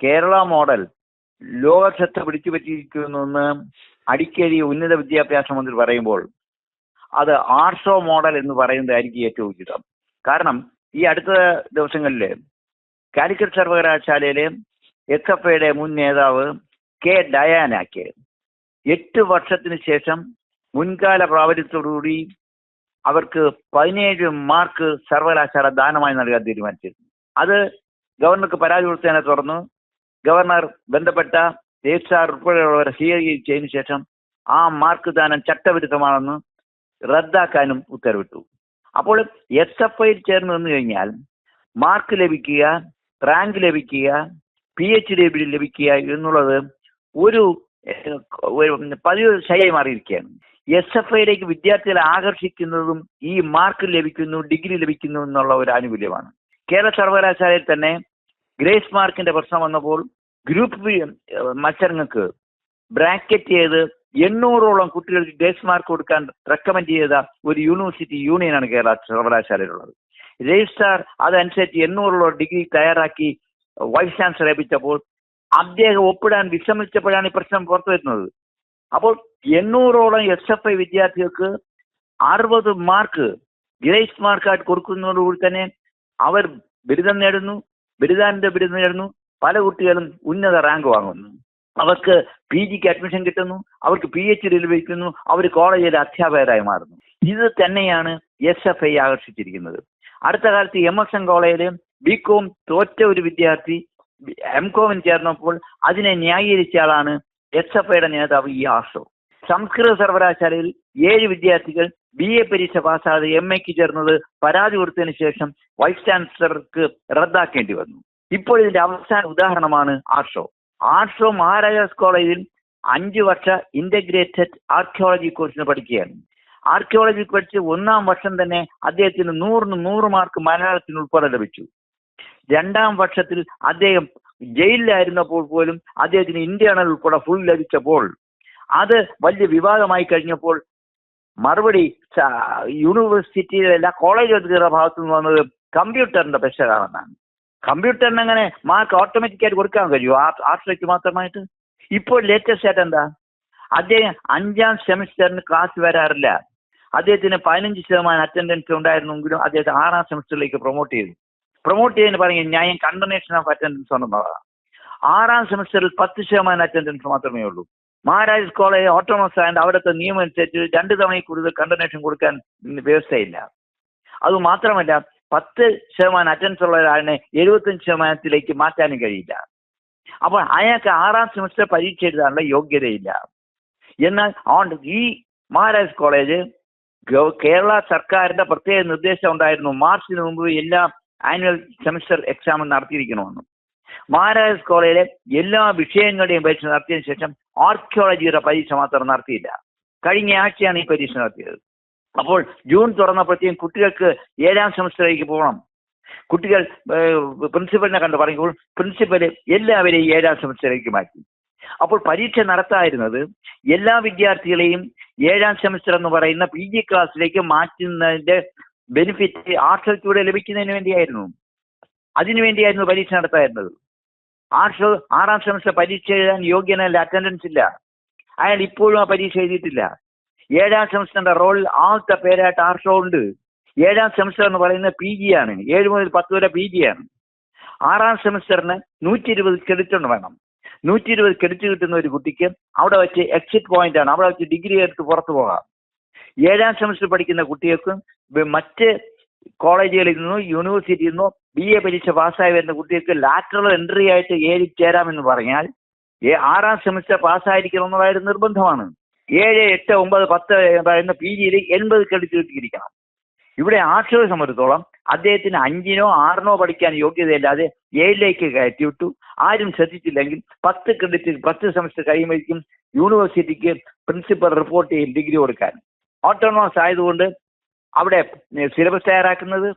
Kerala model ലോകശ്രദ്ധ പിടിച്ചു പറ്റിയിരിക്കുന്നെന്ന് അടിക്കടി ഉന്നത വിദ്യാഭ്യാസ മന്ത്രി പറയുമ്പോൾ അത് ആർഷോ മോഡൽ എന്ന് പറയുന്നതായിരിക്കും ഏറ്റവും ഉചിതം. കാരണം ഈ അടുത്ത ദിവസങ്ങളിൽ കാലിക്കറ്റ് സർവകലാശാലയിലെ എസ് എഫ് ഐയുടെ മുൻ നേതാവ് കെ ഡയാനാക്ക് എട്ട് വർഷത്തിന് ശേഷം മുൻകാല പ്രാബല്യത്തോടുകൂടി അവർക്ക് പതിനേഴ് മാർക്ക് സർവകലാശാല ദാനമായി നൽകാൻ തീരുമാനിച്ചിരുന്നു. അത് ഗവർണർക്ക് പരാതി കൊടുത്തതിനെ തുടർന്ന് ഗവർണർ ബന്ധപ്പെട്ട രജിസ്ട്രാർ ഉൾപ്പെടെയുള്ളവരെ സ്വീകരിച്ചതിന് ശേഷം ആ മാർക്ക് ദാനം ചട്ടവിരുദ്ധമാണെന്ന് റദ്ദാക്കാനും ഉത്തരവിട്ടു. അപ്പോൾ എസ് എഫ് ഐയിൽ ചേർന്ന് നിന്ന് കഴിഞ്ഞാൽ മാർക്ക് ലഭിക്കുക റാങ്ക് ലഭിക്കുക പി എച്ച് ഡി ലഭിക്കുക എന്നുള്ളത് ഒരു പതിവ് ശൈലി മാറിയിരിക്കുകയാണ്. എസ് എഫ് ഐയിലേക്ക് വിദ്യാർത്ഥികളെ ആകർഷിക്കുന്നതും ഈ മാർക്ക് ലഭിക്കുന്നു ഡിഗ്രി ലഭിക്കുന്നു എന്നുള്ള ഒരു ആനുകൂല്യമാണ്. കേരള സർവകലാശാലയിൽ തന്നെ ഗ്രേസ് മാർക്കിന്റെ പ്രശ്നം വന്നപ്പോൾ ഗ്രൂപ്പ് ബി, മത്സരങ്ങൾക്ക് ബ്രാക്കറ്റ് ചെയ്ത് എണ്ണൂറോളം കുട്ടികൾക്ക് ഗ്രേസ് മാർക്ക് കൊടുക്കാൻ റെക്കമെൻഡ് ചെയ്ത ഒരു യൂണിവേഴ്സിറ്റി യൂണിയനാണ് കേരള സർവകലാശാലയിലുള്ളത്. രജിസ്ട്രാർ അതനുസരിച്ച് എണ്ണൂറോളം ഡിഗ്രി തയ്യാറാക്കി വൈസ് ചാൻസലർ ഏൽപ്പിച്ചപ്പോൾ അദ്ദേഹം ഒപ്പിടാൻ വിസമ്മതിച്ചപ്പോഴാണ് ഈ പ്രശ്നം പുറത്തു വരുന്നത്. അപ്പോൾ എണ്ണൂറോളം എസ് എഫ് ഐ വിദ്യാർത്ഥികൾക്ക് അറുപത് മാർക്ക് ഗ്രേസ് മാർക്കായിട്ട് കൊടുക്കുന്നതോടുകൂടി തന്നെ അവർ ബിരുദം നേടുന്നു ബിരുദാനന്ദ ബിരുദം നേടുന്നു പല കുട്ടികളും ഉന്നത റാങ്ക് വാങ്ങുന്നു. അവർക്ക് പി ജിക്ക് അഡ്മിഷൻ കിട്ടുന്നു അവർക്ക് പി എച്ച് ഡി ലഭിക്കുന്നു അവർ കോളേജിലെ അധ്യാപകരായി മാറുന്നു. ഇത് തന്നെയാണ് എസ് എഫ് ഐ ആകർഷിച്ചിരിക്കുന്നത്. അടുത്ത കാലത്ത് എം എസ് എൻ കോളേജിൽ ബി കോം തോറ്റ ഒരു വിദ്യാർത്ഥി എം കോമിന് ചേർന്നപ്പോൾ അതിനെ ന്യായീകരിച്ച ആളാണ് എസ് എഫ് ഐയുടെ നേതാവ് ഇ ആർഷോ സംസ്കൃത സർവകലാശാലയിൽ ഏഴ് വിദ്യാർത്ഥികൾ ബി എ പരീക്ഷ പാസ്സാതെ എം എക്ക് ചേർന്നത് പരാതി കൊടുത്തതിന് ശേഷം വൈസ് ചാൻസലർക്ക് റദ്ദാക്കേണ്ടി വന്നു. ഇപ്പോൾ ഇതിന്റെ അവസാന ഉദാഹരണമാണ് ആർഷോ. ആർഷോ മഹാരാജാസ് കോളേജിൽ അഞ്ച് വർഷ ഇന്റഗ്രേറ്റഡ് ആർക്കിയോളജി കോഴ്സിന് പഠിക്കുകയാണ്. ആർക്കിയോളജി പഠിച്ച് ഒന്നാം വർഷം തന്നെ അദ്ദേഹത്തിന് നൂറിന് നൂറ് മാർക്ക് മലയാളത്തിന് ഉൾപ്പെടെ ലഭിച്ചു. രണ്ടാം വർഷത്തിൽ അദ്ദേഹം ജയിലിലായിരുന്നപ്പോൾ പോലും അദ്ദേഹത്തിന് ഇന്റേണൽ ഉൾപ്പെടെ ഫുൾ ലഭിച്ചപ്പോൾ അത് വലിയ വിവാദമായി കഴിഞ്ഞപ്പോൾ മറുപടി യൂണിവേഴ്സിറ്റിയിലല്ല കോളേജ് അധികൃതരുടെ ഭാഗത്തു നിന്ന് വന്നത് കമ്പ്യൂട്ടറിന്റെ പെശകാണെന്നാണ് കമ്പ്യൂട്ടറിന് അങ്ങനെ മാർക്ക് ഓട്ടോമാറ്റിക് ആയിട്ട് കൊടുക്കാൻ കഴിയുമോ? ആർട്സിലേക്ക് മാത്രമായിട്ട്? ഇപ്പോൾ ലേറ്റസ്റ്റ് ആയിട്ട് എന്താ? അദ്ദേഹം അഞ്ചാം സെമിസ്റ്ററിന് ക്ലാസ് വരാറില്ല. അദ്ദേഹത്തിന് പതിനഞ്ച് ശതമാനം അറ്റൻഡൻസ് ഉണ്ടായിരുന്നെങ്കിലും അദ്ദേഹത്തെ ആറാം സെമിസ്റ്ററിലേക്ക് പ്രൊമോട്ട് ചെയ്തു. പ്രൊമോട്ട് ചെയ്യുന്ന പറഞ്ഞ ന്യായം കണ്ടനേഷൻ ഓഫ് അറ്റൻഡൻസ് ഉണ്ടെന്നുള്ളതാണ്. ആറാം സെമിസ്റ്ററിൽ പത്ത് ശതമാനം അറ്റൻഡൻസ് മാത്രമേ ഉള്ളൂ. മഹാരാജ് കോളേജ് ഓട്ടോണമസ് ആൻഡ് അവിടുത്തെ നിയമം അനുസരിച്ച് രണ്ട് തവണയിൽ കൂടുതൽ കണ്ടനേഷൻ കൊടുക്കാൻ വ്യവസ്ഥയില്ല. അത് മാത്രമല്ല പത്ത് ശതമാനം അറ്റൻഡൻസ് ഉള്ള ഒരാളിനെ എഴുപത്തഞ്ച് ശതമാനത്തിലേക്ക് മാറ്റാനും കഴിയില്ല. അപ്പോൾ അയാൾക്ക് ആറാം സെമിസ്റ്റർ പരീക്ഷ എഴുതാനുള്ള യോഗ്യതയില്ല. എന്നാൽ ഓൺ ഈ മഹാരാജ് കോളേജ് കേരള സർക്കാരിന്റെ പ്രത്യേക നിർദ്ദേശം ഉണ്ടായിരുന്നു. മാർച്ചിന് മുമ്പ് എല്ലാ ആനുവൽ സെമിസ്റ്റർ എക്സാം നടത്തിയിരിക്കണമെന്ന്. മഹാരാജ് കോളേജിലെ എല്ലാ വിഷയങ്ങളുടെയും പരീക്ഷ നടത്തിയതിനു ശേഷം ആർക്കിയോളജിയുടെ പരീക്ഷ മാത്രം നടത്തിയില്ല. കഴിഞ്ഞ ആഴ്ചയാണ് ഈ പരീക്ഷ നടത്തിയത്. അപ്പോൾ ജൂൺ തുറന്നപ്പോഴത്തേക്കും കുട്ടികൾക്ക് ഏഴാം സെമസ്റ്ററിലേക്ക് പോകണം. കുട്ടികൾ പ്രിൻസിപ്പലിനെ കണ്ട് പറയുമ്പോൾ പ്രിൻസിപ്പൽ എല്ലാവരെയും ഏഴാം സെമസ്റ്ററിലേക്ക് മാറ്റി. അപ്പോൾ പരീക്ഷ നടത്തായിരുന്നത് എല്ലാ വിദ്യാർത്ഥികളെയും ഏഴാം സെമസ്റ്റർ എന്ന് പറയുന്ന പി ജി ക്ലാസ്സിലേക്ക് മാറ്റുന്നതിന്റെ ബെനിഫിറ്റ് ആർഷത്തിലൂടെ ലഭിക്കുന്നതിന് വേണ്ടിയായിരുന്നു. അതിനു വേണ്ടിയായിരുന്നു പരീക്ഷ നടത്തായിരുന്നത് ആർട്സ് ആറാം സെമസ്റ്റർ പരീക്ഷ എഴുതാൻ യോഗ്യനല്ല അറ്റൻഡൻസ് ഇല്ല. അയാൾ ഇപ്പോഴും ആ പരീക്ഷ എഴുതിയിട്ടില്ല. ഏഴാം സെമിസ്റ്ററിന്റെ റോളിൽ ആദ്യത്തെ പേരായിട്ട് ആർഷോ ഉണ്ട്. ഏഴാം സെമിസ്റ്റർ എന്ന് പറയുന്നത് പി ജി ആണ്. ഏഴ് മുതൽ പത്ത് വരെ പി ജി ആണ്. ആറാം സെമിസ്റ്ററിന് നൂറ്റി ഇരുപത് ക്രെഡിറ്റ് ഉണ്ട് വേണം. നൂറ്റി ഇരുപത് ക്രെഡിറ്റ് കിട്ടുന്ന ഒരു കുട്ടിക്ക് അവിടെ വെച്ച് എക്സിറ്റ് പോയിന്റ് ആണ്. അവിടെ വെച്ച് ഡിഗ്രി എടുത്ത് പുറത്തു പോകാം. ഏഴാം സെമിസ്റ്റർ പഠിക്കുന്ന കുട്ടികൾക്ക് മറ്റ് കോളേജുകളിൽ നിന്നോ യൂണിവേഴ്സിറ്റിയിൽ നിന്നോ ബി എ പരീക്ഷ പാസ്സായി വരുന്ന കുട്ടികൾക്ക് ലാറ്ററൽ എൻട്രി ആയിട്ട് ഏഴ് ചേരാമെന്ന് പറഞ്ഞാൽ ആറാം സെമിസ്റ്റർ പാസ്സായിരിക്കണം എന്നുള്ളതായിരുന്നു നിർബന്ധമാണ്. ഏഴ് എട്ട് ഒമ്പത് പത്ത് പറയുന്ന പി ജിയിൽ എൺപത് ക്രെഡിറ്റ് കിട്ടിയിരിക്കണം. ഇവിടെ ആക്ഷേപം സംബന്ധിച്ചോളം അദ്ദേഹത്തിന് അഞ്ചിനോ ആറിനോ പഠിക്കാൻ യോഗ്യതയില്ലാതെ ഏഴിലേക്ക് കയറ്റി വിട്ടു. ആരും ശ്രദ്ധിച്ചില്ലെങ്കിൽ പത്ത് ക്രെഡിറ്റ് പത്ത് സെമസ്റ്റർ കഴിയുമ്പോഴേക്കും യൂണിവേഴ്സിറ്റിക്ക് പ്രിൻസിപ്പൽ റിപ്പോർട്ട് ചെയ്യും ഡിഗ്രി കൊടുക്കാൻ. ഓട്ടോണോമസ് ആയതുകൊണ്ട് അവിടെ സിലബസ് തയ്യാറാക്കുന്നത്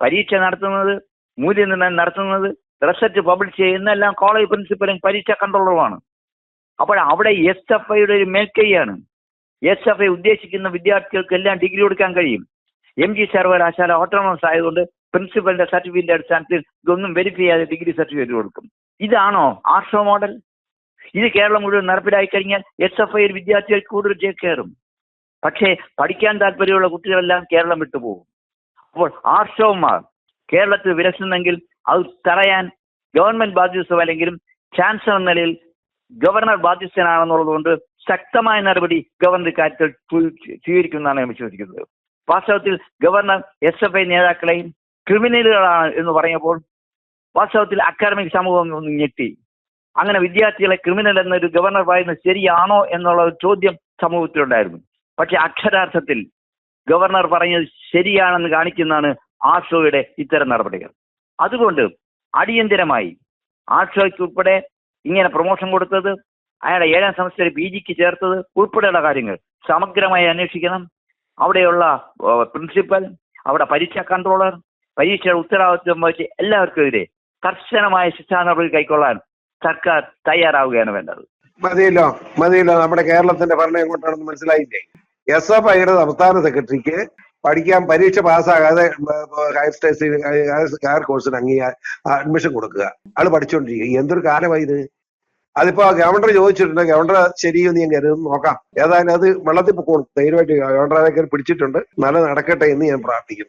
പരീക്ഷ നടത്തുന്നത് മൂല്യനിർണയം നടത്തുന്നത് റിസൾട്ട് പബ്ലിഷ് ചെയ്യുന്ന എല്ലാം കോളേജ് പ്രിൻസിപ്പലും പരീക്ഷ കൺട്രോളറുമാണ് അപ്പോൾ അവിടെ എസ് എഫ് ഐയുടെ ഒരു മേൽക്കൈയാണ്. എസ് എഫ് ഐ ഉദ്ദേശിക്കുന്ന വിദ്യാർത്ഥികൾക്ക് എല്ലാം ഡിഗ്രി കൊടുക്കാൻ കഴിയും. എം ജി സർവകലാശാല ഓട്ടോണമസ് ആയതുകൊണ്ട് പ്രിൻസിപ്പലിന്റെ സർട്ടിഫിക്കറ്റിന്റെ അടിസ്ഥാനത്തിൽ ഇതൊന്നും വെരിഫൈ ചെയ്യാതെ ഡിഗ്രി സർട്ടിഫിക്കറ്റ് കൊടുക്കും. ഇതാണോ ആർഷോ മോഡൽ? ഇത് കേരളം മുഴുവൻ നടപ്പിലായി കഴിഞ്ഞാൽ എസ് എഫ് ഐയിൽ വിദ്യാർത്ഥികൾ കൂടുതൽ ചേക്കേറും പക്ഷേ പഠിക്കാൻ താല്പര്യമുള്ള കുട്ടികളെല്ലാം കേരളം വിട്ടുപോകും അപ്പോൾ ആർഷവന്മാർ കേരളത്തിൽ വിലസുന്നെങ്കിൽ അത് തടയാൻ ഗവൺമെന്റ് ബാധ്യസ്ഥമല്ലെങ്കിലും ചാൻസലർ നിലയിൽ ഗവർണർ ബാധ്യസ്ഥനാണെന്നുള്ളതുകൊണ്ട് ശക്തമായ നടപടി ഗവർണർ കാര്യത്തിൽ സ്വീകരിക്കുമെന്നാണ് ഞാൻ വിശ്വസിക്കുന്നത്. വാസ്തവത്തിൽ ഗവർണർ എസ് എഫ് ഐ നേതാക്കളെയും ക്രിമിനലുകളാണ് എന്ന് പറയുമ്പോൾ വാസ്തവത്തിൽ അക്കാഡമിക് സമൂഹം ഒന്ന് ഞെട്ടി. അങ്ങനെ വിദ്യാർത്ഥികളെ ക്രിമിനൽ എന്നൊരു ഗവർണർ പറയുന്നത് ശരിയാണോ എന്നുള്ള ഒരു ചോദ്യം സമൂഹത്തിലുണ്ടായിരുന്നു. പക്ഷെ അക്ഷരാർത്ഥത്തിൽ ഗവർണർ പറഞ്ഞത് ശരിയാണെന്ന് കാണിക്കുന്നതാണ് ആഷോയുടെ ഇത്തരം നടപടികൾ. അതുകൊണ്ട് അടിയന്തിരമായി ആർഷോയ്ക്ക് ഉൾപ്പെടെ ഇങ്ങനെ പ്രൊമോഷൻ കൊടുത്തത് അയാളെ ഏഴാം സെമസ്റ്റർ പി ജിക്ക് ചേർത്തത് ഉൾപ്പെടെയുള്ള കാര്യങ്ങൾ സമഗ്രമായി അന്വേഷിക്കണം. അവിടെയുള്ള പ്രിൻസിപ്പൽ അവിടെ പരീക്ഷാ കൺട്രോളർ പരീക്ഷയുടെ ഉത്തരവാദിത്വം വഹിച്ച് എല്ലാവർക്കുമെതിരെ കർശനമായ ശിക്ഷാ നടപടി കൈക്കൊള്ളാൻ സർക്കാർ തയ്യാറാവുകയാണ് വേണ്ടത്. മതിയല്ലോ മതിയല്ലോ. നമ്മുടെ കേരളത്തിന്റെ ഭരണം എങ്ങോട്ടാണെന്ന് മനസ്സിലായില്ലേ? എസ് എഫ് ഐയുടെ സംസ്ഥാന സെക്രട്ടറിക്ക് പഠിക്കാൻ പരീക്ഷ പാസ്സാകാതെ ഹയർ സ്റ്റഡീസ് ഹയർ കോഴ്സിന് അംഗീകാര അഡ്മിഷൻ കൊടുക്കുക. ആൾ പഠിച്ചുകൊണ്ടിരിക്കുക എന്തൊരു കാലമായി ഇത്? അതിപ്പോ ഗവർണർ ചോദിച്ചിട്ടുണ്ട് ഗവർണർ ശരിയോ ഞാൻ കരുതുന്നു നോക്കാം. ഏതായാലും അത് വെള്ളത്തിൽ പൊക്കോളും. ധൈര്യമായിട്ട് ഗവർണർ അതൊക്കെ പിടിച്ചിട്ടുണ്ട്. നല്ല നടക്കട്ടെ എന്ന് ഞാൻ പ്രാർത്ഥിക്കുന്നു.